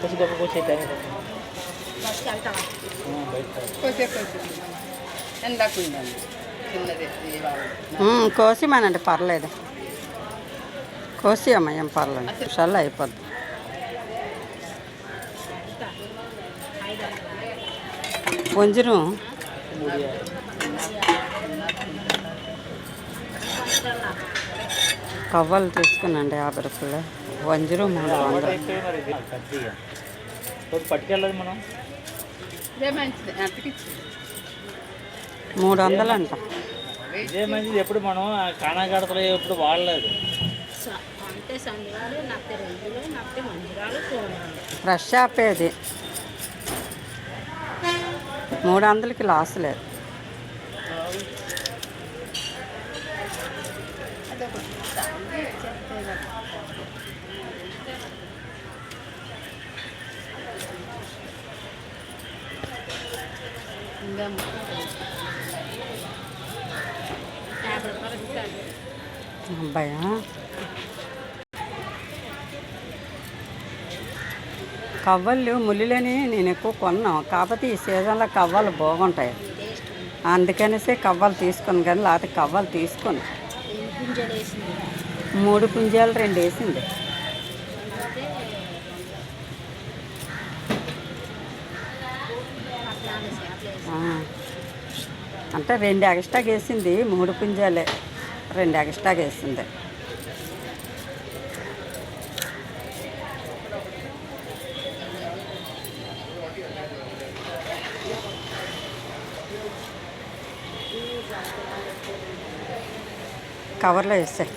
కొంచెం గొప్ప కొంచెం టైం బస్కి వెళ్తావా బయట కొద్దిగా కొద్దిగా ఎందాక ఉందండి చిన్నది ఇది బాగుంది. ఉమ్, కోసిమానండి పర్లేదు కోసి అమ్మ ఏం పర్లేదు నిమిషాల్లో అయిపోద్ది వంజరం మూడు యాభై. కవ్వలు తీసుకున్నాండి యాభై రూపాయలు. వంజరం మూడు కత్తిగా కొంచెం పట్టుకెళ్ళదు మనం. మూడు వందలు అంట ఇదే మంచిది ఎప్పుడు మనం కానాగడతలో ఎప్పుడు వాడలేదు. ఫ్రెష్ ఆపేది మూడు వందలకి లాస్ లేదు. అబ్బాయా? కవ్వలు ముల్లులని నేను ఎక్కువ కొన్నాను కాకపోతే ఈ సీజన్లో కవ్వలు బాగుంటాయి. అందుకనేసి కవ్వలు తీసుకుని కానీ లేకపోతే కవ్వలు తీసుకుని. వేసింది మూడు పుంజాలు రెండు వేసింది. అంటే రెండు ఎగస్టాకి వేసింది మూడు పుంజాలే. రెండు ఎగస్టాకి వేసింది. కవర్లో వేసాయి.